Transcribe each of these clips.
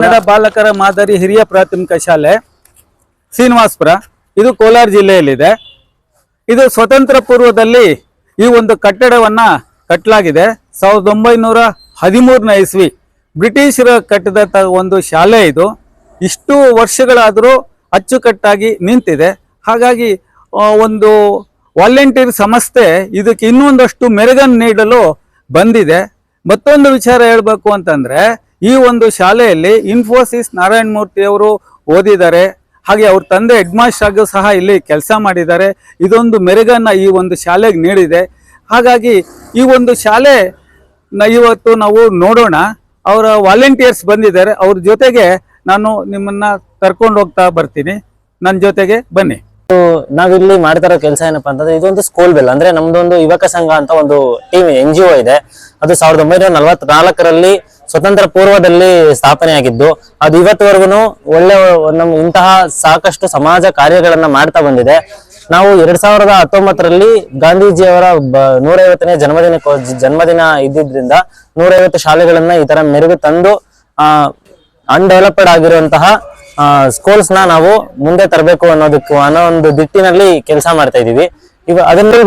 ಕನ್ನಡ ಬಾಲಕರ ಮಾದರಿ ಹಿರಿಯ ಪ್ರಾಥಮಿಕ ಶಾಲೆ, ಶ್ರೀನಿವಾಸಪುರ. ಇದು ಕೋಲಾರ ಜಿಲ್ಲೆಯಲ್ಲಿದೆ. ಇದು ಸ್ವತಂತ್ರ ಪೂರ್ವದಲ್ಲಿ ಈ ಒಂದು ಕಟ್ಟಡವನ್ನ ಕಟ್ಟಲಾಗಿದೆ ಸಾವಿರದ ಒಂಬೈನೂರ ಹದಿಮೂರನೇ ಇಸ್ವಿ ಬ್ರಿಟಿಷರ ಕಟ್ಟಿದ ಒಂದು ಶಾಲೆ ಇದು. ಇಷ್ಟು ವರ್ಷಗಳಾದರೂ ಅಚ್ಚುಕಟ್ಟಾಗಿ ನಿಂತಿದೆ. ಹಾಗಾಗಿ ಒಂದು ವಾಲಂಟಿಯರ್ ಸಂಸ್ಥೆ ಇದಕ್ಕೆ ಇನ್ನೊಂದಷ್ಟು ಮೆರುಗನ್ನು ನೀಡಲು ಬಂದಿದೆ. ಮತ್ತೊಂದು ವಿಚಾರ ಹೇಳಬೇಕು ಅಂತಂದ್ರೆ ಈ ಒಂದು ಶಾಲೆಯಲ್ಲಿ ಇನ್ಫೋಸಿಸ್ ನಾರಾಯಣ ಮೂರ್ತಿ ಅವರು ಓದಿದ್ದಾರೆ. ಹಾಗೆ ಅವ್ರ ತಂದೆ ಹೆಡ್ ಮಾಸ್ಟರ್ ಆಗೂ ಸಹ ಇಲ್ಲಿ ಕೆಲಸ ಮಾಡಿದ್ದಾರೆ. ಇದೊಂದು ಮೆರುಗನ್ನ ಈ ಒಂದು ಶಾಲೆಗೆ ನೀಡಿದೆ. ಹಾಗಾಗಿ ಈ ಒಂದು ಶಾಲೆ ಇವತ್ತು ನಾವು ನೋಡೋಣ. ಅವರ ವಾಲಂಟಿಯರ್ಸ್ ಬಂದಿದ್ದಾರೆ. ಅವ್ರ ಜೊತೆಗೆ ನಾನು ನಿಮ್ಮನ್ನ ಕರ್ಕೊಂಡು ಹೋಗ್ತಾ ಬರ್ತೀನಿ. ನನ್ನ ಜೊತೆಗೆ ಬನ್ನಿ. ನಾವಿಲ್ಲಿ ಮಾಡ್ತಿರೋ ಕೆಲಸ ಏನಪ್ಪ ಅಂತಂದ್ರೆ ಇದೊಂದು ಸ್ಕೂಲ್ ಬೆಲ್ ಅಂದ್ರೆ ನಮ್ದೊಂದು ಯುವಕ ಸಂಘ ಅಂತ ಒಂದು ಟೀಮ್ ಎನ್ ಜಿ ಒ ಇದೆ. ಅದು ಸಾವಿರದ ಒಂಬೈನೂರ ನಲವತ್ನಾಲ್ಕರಲ್ಲಿ ಸ್ವತಂತ್ರ ಪೂರ್ವದಲ್ಲಿ ಸ್ಥಾಪನೆಯಾಗಿದ್ದು, ಅದು ಇವತ್ತುವರೆಗೂ ಒಳ್ಳೆ ನಮ್ಮ ಇಂತಹ ಸಾಕಷ್ಟು ಸಮಾಜ ಕಾರ್ಯಗಳನ್ನ ಮಾಡ್ತಾ ಬಂದಿದೆ. ನಾವು ಎರಡ್ ಸಾವಿರದ ಹತ್ತೊಂಬತ್ತರಲ್ಲಿ ಗಾಂಧೀಜಿಯವರ ನೂರೈವತ್ತನೇ ಜನ್ಮದಿನ ಜನ್ಮದಿನ ಇದ್ದಿದ್ರಿಂದ ನೂರೈವತ್ತು ಶಾಲೆಗಳನ್ನ ಈ ತರ ಮೆರುಗು ತಂದು, ಆ ಅನ್ಡೆವಲಪ್ಡ್ ಆಗಿರುವಂತಹ ಸ್ಕೂಲ್ಸ್ನ ನಾವು ಮುಂದೆ ತರಬೇಕು ಅನ್ನೋದಕ್ಕೂ ಅನ್ನೋ ಒಂದು ದಿಟ್ಟಿನಲ್ಲಿ ಕೆಲಸ ಮಾಡ್ತಾ ಇದೀವಿ ಈಗ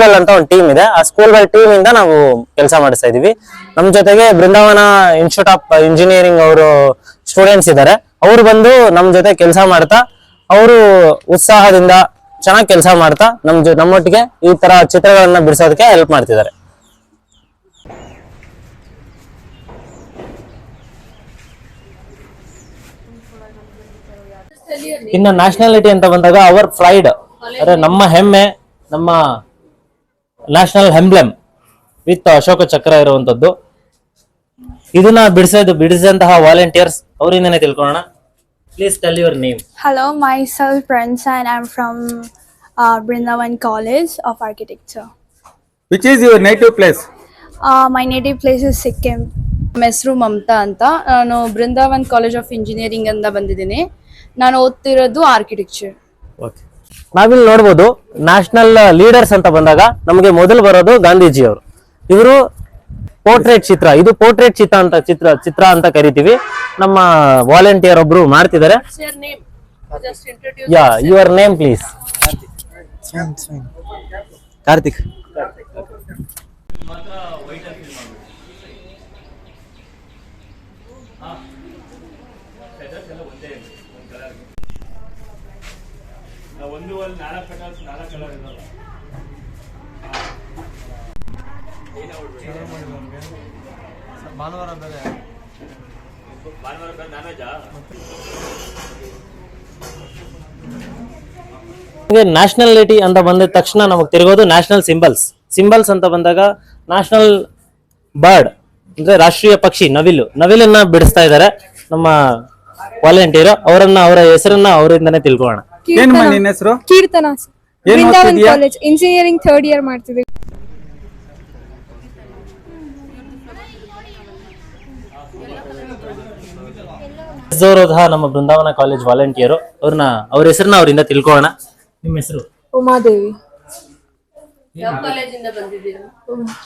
ಬಲ್ ಅಂತ ಒಂದು ಟೀಮ್ ಇದೆ. ಆ ಸ್ಕೂಲ್ಗಳ ಟೀಮ್ ಇಂದ ನಾವು ಕೆಲಸ ಮಾಡಿಸ್ತಾ ಇದೀವಿ. ನಮ್ ಜೊತೆಗೆ ಬೃಂದಾವನ ಇನ್ಸ್ಟಿಟ್ಯೂಟ್ ಆಫ್ ಇಂಜಿನಿಯರಿಂಗ್ ಅವರು ಸ್ಟೂಡೆಂಟ್ಸ್ ಇದ್ದಾರೆ ಅವರು ಬಂದು ನಮ್ ಜೊತೆ ಕೆಲಸ ಮಾಡ್ತಾ, ಅವರು ಉತ್ಸಾಹದಿಂದ ಚೆನ್ನಾಗಿ ಕೆಲಸ ಮಾಡ್ತಾ, ನಮ್ ಜೊ, ನಮ್ಮೊಟ್ಟಿಗೆ ಈ ತರ ಚಿತ್ರಗಳನ್ನ ಬಿಡಿಸೋದಕ್ಕೆ ಹೆಲ್ಪ್ ಮಾಡ್ತಿದ್ದಾರೆ. ಇನ್ನು ನ್ಯಾಷನಾಲಿಟಿ ಅಂತ ಬಂದಾಗ ಅವರ್ ಫ್ಲೈಡ್ ಅಂದ್ರೆ ನಮ್ಮ ಹೆಮ್ಮೆ. ನಮ್ಮ ನ್ಯಾಷನಲ್ ಹೆಂಬ್ಲೆಮ್ ವಿತ್ ಅಶೋಕ ಚಕ್ರ ಇರುವಂತದ್ದು. ಇದನ್ನ ಬಿಡಿಸೋದು ಬಿಡಿಸಿದಂತಹ ವಾಲಂಟಿಯರ್ಸ್ ಅವರಿಂದನೇ ತಿಳ್ಕೊಳ್ಳೋಣ. Please tell your name Hello, myself Pransa and I'm from uh, Brindavan College of Architecture. Which is your native place Uh, my native place is Sikkim. ನಮ್ಮ ಹೆಸರು ಮಮತಾ ಅಂತ. ನಾನು ಬೃಂದಾವನ್ ಕಾಲೇಜ್ ಆಫ್ ಇಂಜಿನಿಯರಿಂಗ್ ಅಂತ ಬಂದಿದ್ದೀನಿ. ನಾನು ಓದ್ತಿರೋದು ಆರ್ಕಿಟೆಕ್ಚರ್ ಓಕೆ ನಾವಿಲ್ಲಿ ನೋಡ್ಬೋದು national leaders ಅಂತ ಬಂದಾಗ ನಮಗೆ ಮೊದಲು ಬರೋದು ಗಾಂಧೀಜಿ ಅವರು ಇವರು ಪೋರ್ಟ್ರೇಟ್ ಚಿತ್ರ ಇದು ಪೋರ್ಟ್ರೇಟ್ ಚಿತ್ರ ಅಂತ ಚಿತ್ರ ಚಿತ್ರ ಅಂತ ಕರಿತೀವಿ. ನಮ್ಮ ವಾಲಂಟಿಯರ್ ಒಬ್ರು ಮಾಡ್ತಿದ್ದಾರೆ. Yeah your name please Karthik. Nationality ಅಂತ ಬಂದ ತಕ್ಷಣ ನಮಗೆ ತಿರುಗೋದು ನ್ಯಾಷನಲ್ ಸಿಂಬಲ್ಸ್ ಸಿಂಬಲ್ಸ್ ಅಂತ ಬಂದಾಗ ನ್ಯಾಷನಲ್ ಬರ್ಡ್ ಅಂದ್ರೆ ರಾಷ್ಟ್ರೀಯ ಪಕ್ಷಿ ನವಿಲು. ನವಿಲನ್ನ ಬಿಡಿಸ್ತಾ ಇದ್ದಾರೆ ನಮ್ಮ ವಾಲಂಟಿಯರ್ ಅವರನ್ನ ಅವರ ಹೆಸರನ್ನ ಅವರಿಂದನೇ ತಿಳ್ಕೊಳ್ಳೋಣ. ನಿನ್ನ ಹೆಸರು? ಕೀರ್ತನ. ಏನ್ ಓದ್ತಿದ್ಯಾ? ಕಾಲೇಜ್ ಇಂಜಿನಿಯರಿಂಗ್ ಥರ್ಡ್ ಇಯರ್ ಮಾಡ್ತಿದ್ದೀವಿ ನಮ್ಮ ಬೃಂದಾವನ ಕಾಲೇಜ್ ವಾಲಂಟಿಯರ್. ಅವ್ರನ್ನ ಅವ್ರ ಹೆಸರನ್ನ ಅವರಿಂದ ತಿಳ್ಕೊಳ್ಳೋಣ. ನಿಮ್ಮ ಹೆಸರು? Umadevi.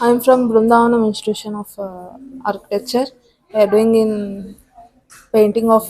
I am from Brindavan institution of architecture I doing in painting of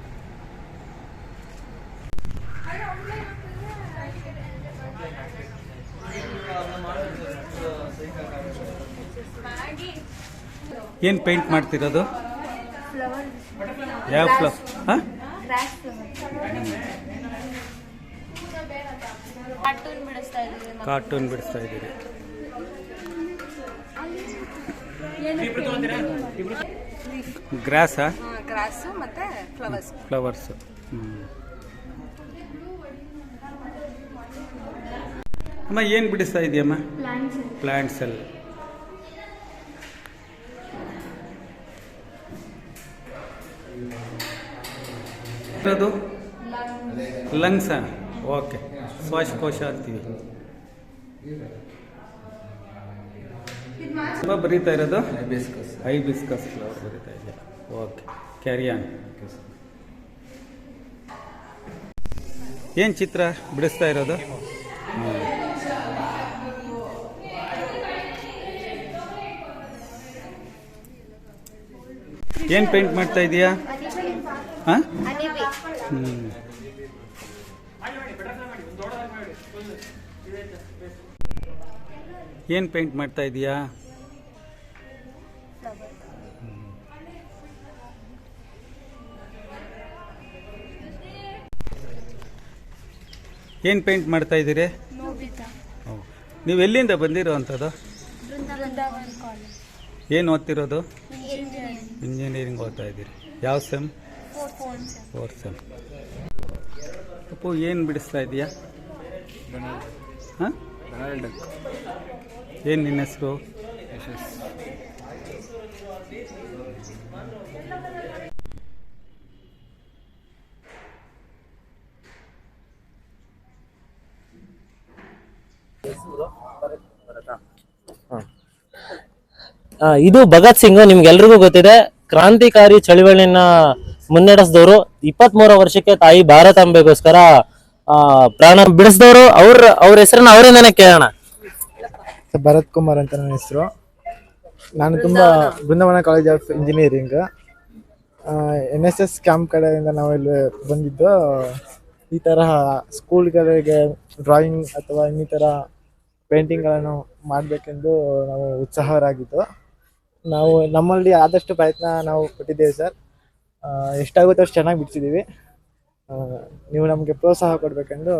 ಏನ್ ಪೇಂಟ್ ಮಾಡ್ತಿರೋದು? ಯಾವ ಫ್ಲವರ್ ಹಾ? ಕಾರ್ಟೂನ್ ಬಿಡಿಸ್ತಾ ಇದ್ದೀರಿ. ಗ್ರಾಸಾ? ಗ್ರಾಸ್ ಮತ್ತೆ ಫ್ಲವರ್ಸ್ ಫ್ಲವರ್ಸ್ ಅಮ್ಮ ಏನು ಬಿಡಿಸ್ತಾ ಇದೆಯಮ್ಮ? ಪ್ಲಾಂಟ್ಸ್ ಎಲ್ಲ ಅದು ಲಂಗ್ಸ ಓಕೆ ಶ್ವಾಸಕೋಶ ಅಂತೀವಿ. ತುಂಬ ಬರೀತಾ ಇರೋದು? ಐಬಿಸ್ಕಸ್ ಫ್ಲವರ್ ಬರೀತಾ ಇದೆ ಓಕೆ ಕ್ಯಾರಿಯಾನ್ ಏನು ಚಿತ್ರ ಬಿಡಿಸ್ತಾ ಇರೋದು? ಏನ್ ಪೇಂಟ್ ಮಾಡ್ತಾ ಇದೀಯಾ? ಹಾಂ. ಏನ್ ಪೇಂಟ್ ಮಾಡ್ತಾ ಇದೀಯಾ? ಏನ್ ಪೇಂಟ್ ಮಾಡ್ತಾ ಇದ್ದೀರಿ. ನೀವು ಎಲ್ಲಿಂದ ಬಂದಿರೋ ಅಂಥದ್ದು ಏನು ಓದ್ತಿರೋದು? ಇಂಜಿನಿಯರಿಂಗ್ ಓದ್ತಾ ಇದ್ದೀರಿ. ಯಾವ ಸೆಮ್? ಫೋರ್ ಸೆಮ್ ಅಪ್ಪು ಏನು ಬಿಡಿಸ್ತಾ ಇದ್ದೀಯಾ? ಹಾಂ ಏನು ನಿನ್ನ ಹೆಸರು? ಆ, ಇದು ಭಗತ್ ಸಿಂಗ್, ನಿಮ್ಗೆಲ್ರಿಗೂ ಗೊತ್ತಿದೆ, ಕ್ರಾಂತಿಕಾರಿ ಚಳವಳಿಯನ್ನ ಮುನ್ನಡೆಸಿದವರು ಇಪ್ಪತ್ತ್ ಮೂರು ವರ್ಷಕ್ಕೆ ತಾಯಿ ಭಾರತಾಂಬೆಗೋಸ್ಕರ ಆ, ಪ್ರಾಣ ಬಿಡಿಸಿದವರು. ಅವ್ರ ಅವ್ರ ಹೆಸರನ್ನ ಅವರಿಂದನೇ ಕೇಳೋಣ? ಭರತ್ ಕುಮಾರ್ ಅಂತ ನನ್ನ ಹೆಸರು. ನಾನು ತುಂಬ Brindavan college of engineering N S S camp ಕಡೆಯಿಂದ ನಾವು ಇಲ್ಲಿ ಬಂದಿದ್ದು, ಈ ತರಹ ಸ್ಕೂಲ್ಗಳಿಗೆ ಡ್ರಾಯಿಂಗ್ ಅಥವಾ ಇನ್ನಿತರ ಪೇಂಟಿಂಗ್ಗಳನ್ನು ಮಾಡಬೇಕೆಂದು ನಾವು ಉತ್ಸಾಹರಾಗಿದ್ದು. ನಾವು ನಮ್ಮಲ್ಲಿ ಆದಷ್ಟು ಪ್ರಯತ್ನ ನಾವು ಕೊಟ್ಟಿದ್ದೇವೆ ಸರ್. ಎಷ್ಟಾಗುತ್ತೋ ಅಷ್ಟು ಚೆನ್ನಾಗಿ ಬಿಡಿಸಿದ್ದೀವಿ. ನೀವು ನಮಗೆ ಪ್ರೋತ್ಸಾಹ ಕೊಡಬೇಕೆಂದು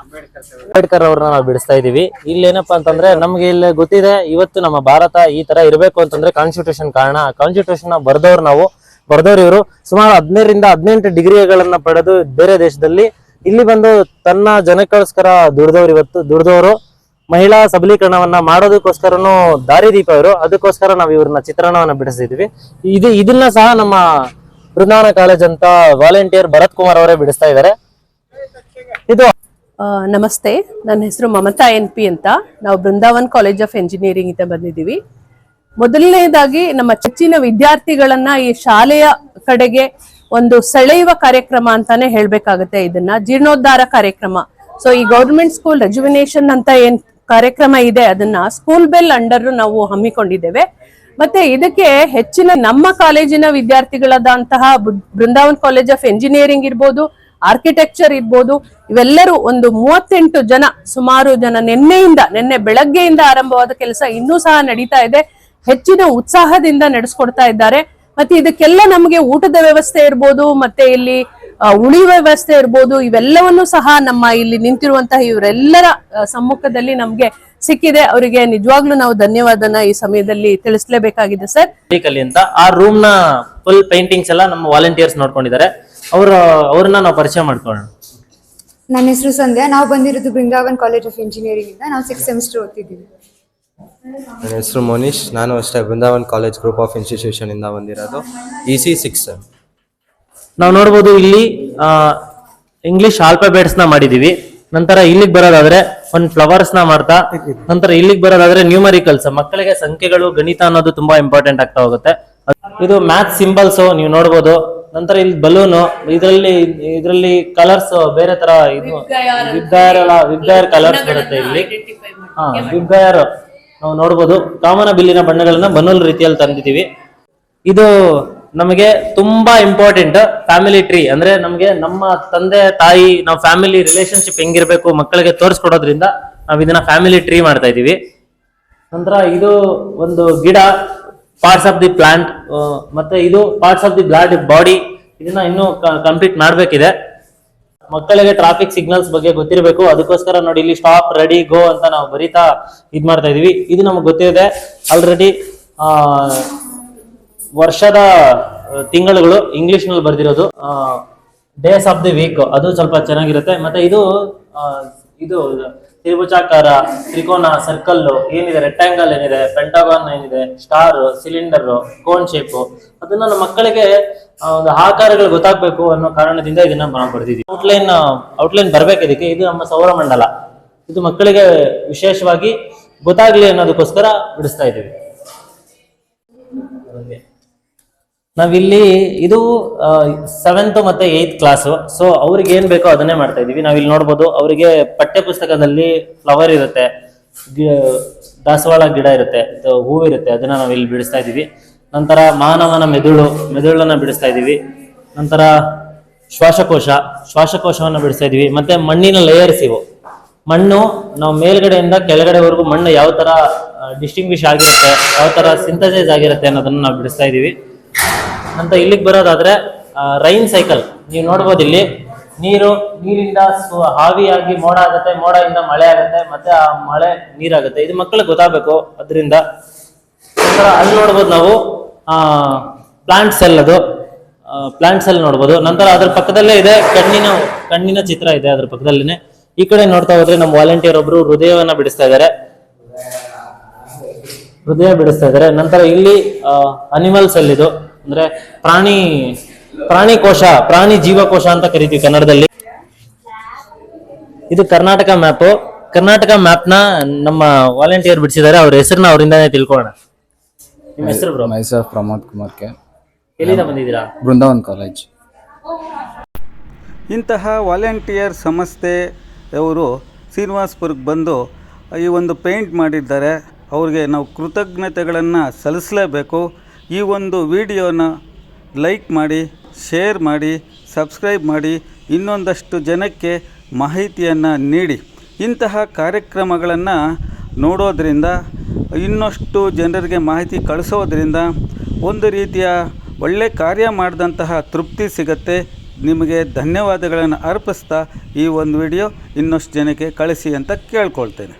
ಅಂಬೇಡ್ಕರ್ ಅವ್ರನ್ನ ನಾವು ಬಿಡಿಸ್ತಾ ಇದ್ದೀವಿ. ಇಲ್ಲಿ ಏನಪ್ಪಾ ಅಂತಂದ್ರೆ ನಮ್ಗೆ ಇಲ್ಲಿ ಗೊತ್ತಿದೆ, ಇವತ್ತು ನಮ್ಮ ಭಾರತ ಈ ತರ ಇರಬೇಕು ಅಂತಂದ್ರೆ ಕಾನ್ಸ್ಟಿಟ್ಯೂಷನ್ ಕಾರಣ. ಕಾನ್ಸ್ಟಿಟ್ಯೂಷನ್ ಬರ್ದವ್ರು ನಾವು. ಬರ್ದವ್ರು ಇವರು. ಸುಮಾರು ಹದಿನೈದರಿಂದ ಹದಿನೆಂಟು ಡಿಗ್ರಿಗಳನ್ನ ಪಡೆದು ಬೇರೆ ದೇಶದಲ್ಲಿ ಇಲ್ಲಿ ಬಂದು ತನ್ನ ಜನಕ್ಕೋಸ್ಕರ ದುಡ್ದವ್ರು ಇವತ್ತು, ದುಡ್ದವರು. ಮಹಿಳಾ ಸಬಲೀಕರಣವನ್ನ ಮಾಡೋದಕ್ಕೋಸ್ಕರನು ದಾರಿದೀಪ ಇವರು. ಅದಕ್ಕೋಸ್ಕರ ನಾವು ಇವ್ರನ್ನ ಚಿತ್ರಣವನ್ನ ಬಿಡಿಸಿದ್ವಿ. ಇದು ಇದನ್ನ ಸಹ ನಮ್ಮ ಬೃಂದಾವನ ಕಾಲೇಜ್ ಅಂತ ವಾಲಂಟಿಯರ್ ಭರತ್ ಕುಮಾರ್ ಅವರೇ ಬಿಡಿಸ್ತಾ ಇದ್ದಾರೆ. ಇದು ನಮಸ್ತೆ. ನನ್ನ ಹೆಸರು ಮಮತಾ ಎನ್ ಪಿ ಅಂತ. ನಾವು ಬೃಂದಾವನ್ ಕಾಲೇಜ್ ಆಫ್ ಎಂಜಿನಿಯರಿಂಗ್ ಇಂದ ಬಂದಿದ್ದೀವಿ. ಮೊದಲನೇದಾಗಿ ನಮ್ಮ ಚಚ್ಚಿನ ವಿದ್ಯಾರ್ಥಿಗಳನ್ನ ಈ ಶಾಲೆಯ ಕಡೆಗೆ ಒಂದು ಸೆಳೆಯುವ ಕಾರ್ಯಕ್ರಮ ಅಂತಾನೆ ಹೇಳ್ಬೇಕಾಗತ್ತೆ ಇದನ್ನ. ಜೀರ್ಣೋದ್ಧಾರ ಕಾರ್ಯಕ್ರಮ. ಸೊ ಈ ಗೌರ್ಮೆಂಟ್ ಸ್ಕೂಲ್ ರೆಜುವಿನೇಷನ್ ಅಂತ ಏನ್ ಕಾರ್ಯಕ್ರಮ ಇದೆ, ಅದನ್ನ ಸ್ಕೂಲ್ ಬೆಲ್ ಅಂಡರ್ ನಾವು ಹಮ್ಮಿಕೊಂಡಿದ್ದೇವೆ. ಮತ್ತೆ ಇದಕ್ಕೆ ಹೆಚ್ಚಿನ ನಮ್ಮ ಕಾಲೇಜಿನ ವಿದ್ಯಾರ್ಥಿಗಳಾದಂತಹ ಬೃಂದಾವನ್ ಕಾಲೇಜ್ ಆಫ್ ಎಂಜಿನಿಯರಿಂಗ್ ಇರ್ಬೋದು ಆರ್ಕಿಟೆಕ್ಚರ್ ಇರ್ಬೋದು, ಇವೆಲ್ಲರೂ ಒಂದು ಮೂವತ್ತೆಂಟು ಜನ, ಸುಮಾರು ಜನ ನಿನ್ನೆಯಿಂದ, ನಿನ್ನೆ ಬೆಳಗ್ಗೆಯಿಂದ ಆರಂಭವಾದ ಕೆಲಸ ಇನ್ನೂ ಸಹ ನಡೀತಾ ಇದೆ. ಹೆಚ್ಚಿನ ಉತ್ಸಾಹದಿಂದ ನಡೆಸ್ಕೊಡ್ತಾ ಇದ್ದಾರೆ. ಮತ್ತೆ ಇದಕ್ಕೆಲ್ಲ ನಮಗೆ ಊಟದ ವ್ಯವಸ್ಥೆ ಇರ್ಬೋದು, ಮತ್ತೆ ಇಲ್ಲಿ ಉಳಿಯುವ ವ್ಯವಸ್ಥೆ ಇರ್ಬೋದು ಇವೆಲ್ಲವನ್ನು ಸಹ ನಮ್ಮ ಇಲ್ಲಿ ನಿಂತಿರುವಂತಹ ಇವರೆಲ್ಲರ ಸಮ್ಮುಖದಲ್ಲಿ ನಮ್ಗೆ ಸಿಕ್ಕಿದೆ. ಅವರಿಗೆ ನಿಜವಾಗ್ಲೂ ನಾವು ಧನ್ಯವಾದನ ಈ ಸಮಯದಲ್ಲಿ ತಿಳಿಸಲೇಬೇಕಾಗಿದೆ ಸರ್. ಕಲಿ ಅಂತ ಆ ರೂಮ್ನ ಫುಲ್ ಪೇಂಟಿಂಗ್ಸ್ ಎಲ್ಲ ನಮ್ಮ ವಾಲಂಟಿಯರ್ಸ್ ನೋಡ್ಕೊಂಡಿದ್ದಾರೆ. ಅವರು ಅವ್ರನ್ನ ನಾವು ಪರಿಚಯ ಮಾಡ್ಕೊಳ್ಳೋಣ. ನನ್ನ ಹೆಸರು ಸಂಧ್ಯಾ. ನಾವು ಬಂದಿರೋದು ಬೃಂದಾವನ್ ಕಾಲೇಜ್ ಆಫ್ ಇಂಜಿನಿಯರಿಂಗ್ ಇಂದ. ನಾವು ಸಿಕ್ಸ್ ಸೆಮಿಸ್ಟರ್ ಓದ್ತಿದ್ದೀವಿ. ನನ್ನ ಹೆಸರು ಮೋನಿಶ್. ನಾನು ಅಷ್ಟೇ Brindavan college group of institution ಇಂದ ಬಂದಿರೋದು. ಇ ಸಿ ಸಿಕ್ಸ್ ನಾವು ನೋಡ್ಬೋದು ಇಲ್ಲಿ ಇಂಗ್ಲಿಷ್ ಆಲ್ಫಾಬೆಟ್ಸ್ನ ಮಾಡಿದೀವಿ. ನಂತರ ಇಲ್ಲಿಗೆ ಬರೋದಾದ್ರೆ ಒಂದ್ ಫ್ಲವರ್ಸ್ನ ಮಾಡ್ತಾ, ನಂತರ ಇಲ್ಲಿಗೆ ಬರೋದಾದ್ರೆ ನ್ಯೂಮರಿಕಲ್ಸ್ ಮಕ್ಕಳಿಗೆ ಸಂಖ್ಯೆಗಳು, ಗಣಿತ ಅನ್ನೋದು ತುಂಬಾ ಇಂಪಾರ್ಟೆಂಟ್ ಆಗ್ತಾ ಹೋಗುತ್ತೆ. ಇದು ಮ್ಯಾಥ್ ಸಿಂಬಲ್ಸ್ ನೀವು ನೋಡ್ಬೋದು. ನಂತರ ಇಲ್ಲಿ ಬಲೂನು ಇದರಲ್ಲಿ ಇದರಲ್ಲಿ ಕಲರ್ಸ್ ಬೇರೆ ತರ ಇದು ವಿದ್ಯಾರ್ ಕಲರ್ಸ್ ಬರುತ್ತೆ ಇಲ್ಲಿ. ಹಾ ನಾವು ನೋಡ್ಬೋದು. ಕಾಮನ ಬಿಲ್ಲಿನ ಬಣ್ಣಗಳನ್ನ ಬನ್ನೂಲ್ ರೀತಿಯಲ್ಲಿ ತಂದಿದ್ದೀವಿ. ಇದು ನಮಗೆ ತುಂಬಾ ಇಂಪಾರ್ಟೆಂಟ್ ಫ್ಯಾಮಿಲಿ ಟ್ರೀ ಅಂದ್ರೆ ನಮಗೆ ನಮ್ಮ ತಂದೆ, ತಾಯಿ, ನಾವು ಫ್ಯಾಮಿಲಿ ರಿಲೇಶನ್ಶಿಪ್ ಹೆಂಗಿರ್ಬೇಕು, ಮಕ್ಕಳಿಗೆ ತೋರಿಸ್ಕೊಡೋದ್ರಿಂದ ನಾವು ಇದನ್ನ ಫ್ಯಾಮಿಲಿ ಟ್ರೀ ಮಾಡ್ತಾ ಇದೀವಿ ನಂತರ ಇದು ಒಂದು ಗಿಡ ಪಾರ್ಟ್ಸ್ ಆಫ್ ದಿ ಪ್ಲಾಂಟ್ ಮತ್ತೆ ಇದು parts of the blood body ಇದನ್ನ ಇನ್ನೂ ಕಂಪ್ಲೀಟ್ ಮಾಡ್ಬೇಕಿದೆ. ಮಕ್ಕಳಿಗೆ ಟ್ರಾಫಿಕ್ ಸಿಗ್ನಲ್ಸ್ ಬಗ್ಗೆ ಗೊತ್ತಿರಬೇಕು, ಅದಕ್ಕೋಸ್ಕರ ನೋಡಿ ಇಲ್ಲಿ ಸ್ಟಾಪ್ ರೆಡಿ ಗೋ ಅಂತ ನಾವು ಬರೀತಾ ಇದ್ ಮಾಡ್ತಾ ಇದೀವಿ. ಇದು ನಮ್ಗೆ ಗೊತ್ತಿದೆ ಆಲ್ರೆಡಿ ವರ್ಷದ ತಿಂಗಳುಗಳು ಇಂಗ್ಲಿಷ್ನಲ್ಲಿ ಬರ್ದಿರೋದು ಡೇಸ್ ಆಫ್ ದಿ ವೀಕ್ ಅದು ಸ್ವಲ್ಪ ಚೆನ್ನಾಗಿರುತ್ತೆ. ಮತ್ತೆ ಇದು ಇದು ತ್ರಿಭುಜಾಕಾರ ತ್ರಿಕೋನ ಸರ್ಕಲ್ ಏನಿದೆ ರೆಕ್ಟಾಂಗಲ್ ಏನಿದೆ ಪೆಂಟಾಗಾನ್ ಏನಿದೆ ಸ್ಟಾರ್ ಸಿಲಿಂಡರ್ ಕೋನ್ ಶೇಪ್ ಅದನ್ನ ನಮ್ಮ ಮಕ್ಕಳಿಗೆ ಒಂದು ಆಕಾರಗಳು ಗೊತ್ತಾಗ್ಬೇಕು ಅನ್ನೋ ಕಾರಣದಿಂದ ಇದನ್ನ ನಾವು ಔಟ್ಲೈನ್ ಔಟ್ಲೈನ್ ಬರ್ಬೇಕು ಇದಕ್ಕೆ. ಇದು ನಮ್ಮ ಸೌರಮಂಡಲ ಇದು ಮಕ್ಕಳಿಗೆ ವಿಶೇಷವಾಗಿ ಗೊತ್ತಾಗ್ಲಿ ಅನ್ನೋದಕ್ಕೋಸ್ಕರ ಬಿಡಿಸ್ತಾ ಇದ್ದೀವಿ. ನಾವಿಲ್ಲಿ ಇದು ಸೆವೆಂತ್ ಮತ್ತೆ ಏಯ್ತ್ ಕ್ಲಾಸ್ ಸೊ ಅವ್ರಿಗೆ ಏನ್ ಬೇಕೋ ಅದನ್ನೇ ಮಾಡ್ತಾ ಇದೀವಿ ನಾವಿಲ್ಲಿ ನೋಡ್ಬೋದು, ಅವರಿಗೆ ಪಠ್ಯ ಪುಸ್ತಕದಲ್ಲಿ ಫ್ಲವರ್ ಇರುತ್ತೆ ದಾಸವಾಳ ಗಿಡ ಇರುತ್ತೆ ಹೂವು ಇರುತ್ತೆ, ಅದನ್ನ ನಾವಿಲ್ಲಿ ಬಿಡಿಸ್ತಾ ಇದೀವಿ ನಂತರ ಮಾನವನ ಮೆದುಳು, ಮೆದುಳನ್ನ ಬಿಡಿಸ್ತಾ ಇದೀವಿ ನಂತರ ಶ್ವಾಸಕೋಶ, ಶ್ವಾಸಕೋಶವನ್ನು ಬಿಡಿಸ್ತಾ ಇದೀವಿ ಮತ್ತೆ ಮಣ್ಣಿನ ಲೇಯರ್ಸ್ ಇವು. ಮಣ್ಣು, ನಾವು ಮೇಲ್ಗಡೆಯಿಂದ ಕೆಳಗಡೆವರೆಗೂ ಮಣ್ಣು ಯಾವ ತರ ಡಿಸ್ಟಿಂಗ್ವಿಶ್ ಆಗಿರುತ್ತೆ, ಯಾವ ತರ ಸಿಂಥಸೈಸ್ ಆಗಿರುತ್ತೆ ಅನ್ನೋದನ್ನ ನಾವು ಬಿಡಿಸ್ತಾ ಇದೀವಿ ನಂತರ ಇಲ್ಲಿಗೆ ಬರೋದಾದ್ರೆ ರೈನ್ ಸೈಕಲ್. ನೀವು ನೋಡ್ಬೋದು ಇಲ್ಲಿ. ನೀರು, ನೀರಿಂದ ಹಾವಿಯಾಗಿ ಮೋಡ ಆಗುತ್ತೆ, ಮೋಡದಿಂದ ಮಳೆ ಆಗುತ್ತೆ, ಮತ್ತೆ ಆ ಮಳೆ ನೀರಾಗುತ್ತೆ. ಇದು ಮಕ್ಕಳಿಗೆ ಗೊತ್ತಾಗಬೇಕು. ಅದರಿಂದ ನಂತರ ಅಲ್ಲಿ ನೋಡ್ಬೋದು ನಾವು ಪ್ಲಾಂಟ್ ಸೆಲ್ ಅದು. ಪ್ಲಾಂಟ್ ಸೆಲ್ ನೋಡ್ಬೋದು. ನಂತರ ಅದ್ರ ಪಕ್ಕದಲ್ಲೇ ಇದೆ ಕಣ್ಣಿನ ಕಣ್ಣಿನ ಚಿತ್ರ ಇದೆ ಅದ್ರ ಪಕ್ಕದಲ್ಲಿನೇ. ಈ ಕಡೆ ನೋಡ್ತಾ ಹೋದ್ರೆ ನಮ್ಮ ವಾಲಂಟಿಯರ್ ಒಬ್ರು ಹೃದಯವನ್ನ ಬಿಡಿಸ್ತಾ ಇದ್ದಾರೆ. ಹೃದಯ ಬಿಡಿಸ್ತಾ ಇದ್ದಾರೆ. ನಂತರ ಇಲ್ಲಿ ಅನಿಮಲ್ ಸೆಲ್ ಇದು. ಅಂದ್ರೆ ಪ್ರಾಣಿ ಪ್ರಾಣಿ ಕೋಶ ಪ್ರಾಣಿ ಜೀವಕೋಶ ಅಂತ ಕರಿತೀವಿ ಕನ್ನಡದಲ್ಲಿ. ಇದು ಕರ್ನಾಟಕ ಮ್ಯಾಪ್. ಕರ್ನಾಟಕ ಮ್ಯಾಪ್ನ ನಮ್ಮ ವಾಲಂಟಿಯರ್ ಬಿಡಿಸಿದ್ದಾರೆ. ಅವ್ರ ಹೆಸರನ್ನ ಅವರಿಂದಾನೇ ತಿಳ್ಕೊಳ್ಳೋಣ. ನಿಮ್ಮ ಹೆಸರು ಬ್ರೋ? ಪ್ರಮೋದ್ ಕುಮಾರ್ ಕೆ. ಎಲ್ಲಿಂದ ಬಂದಿದ್ದೀರಾ? ಬೃಂದಾವನ್ ಕಾಲೇಜ್. ಇಂತಹ ವಾಲಂಟಿಯರ್ ಸಂಸ್ಥೆಯವರು ಶ್ರೀನಿವಾಸ್ಪುರಕ್ಕೆ ಬಂದು ಈ ಒಂದು ಪೇಂಟ್ ಮಾಡಿದ್ದಾರೆ. ಅವ್ರಿಗೆ ನಾವು ಕೃತಜ್ಞತೆಗಳನ್ನು ಸಲ್ಲಿಸಲೇಬೇಕು. ಈ ಒಂದು ವಿಡಿಯೋನ ಲೈಕ್ ಮಾಡಿ, ಶೇರ್ ಮಾಡಿ, ಸಬ್ಸ್ಕ್ರೈಬ್ ಮಾಡಿ, ಇನ್ನೊಂದಷ್ಟು ಜನಕ್ಕೆ ಮಾಹಿತಿಯನ್ನು ನೀಡಿ. ಇಂತಹ ಕಾರ್ಯಕ್ರಮಗಳನ್ನು ನೋಡೋದರಿಂದ, ಇನ್ನಷ್ಟು ಜನರಿಗೆ ಮಾಹಿತಿ ಕಳಿಸೋದ್ರಿಂದ ಒಂದು ರೀತಿಯ ಒಳ್ಳೆ ಕಾರ್ಯ ಮಾಡಿದಂತಹ ತೃಪ್ತಿ ಸಿಗತ್ತೆ. ನಿಮಗೆ ಧನ್ಯವಾದಗಳನ್ನು ಅರ್ಪಿಸ್ತಾ ಈ ಒಂದು ವಿಡಿಯೋ ಇನ್ನಷ್ಟು ಜನಕ್ಕೆ ಕಳಿಸಿ ಅಂತ ಕೇಳ್ಕೊಳ್ತೇನೆ.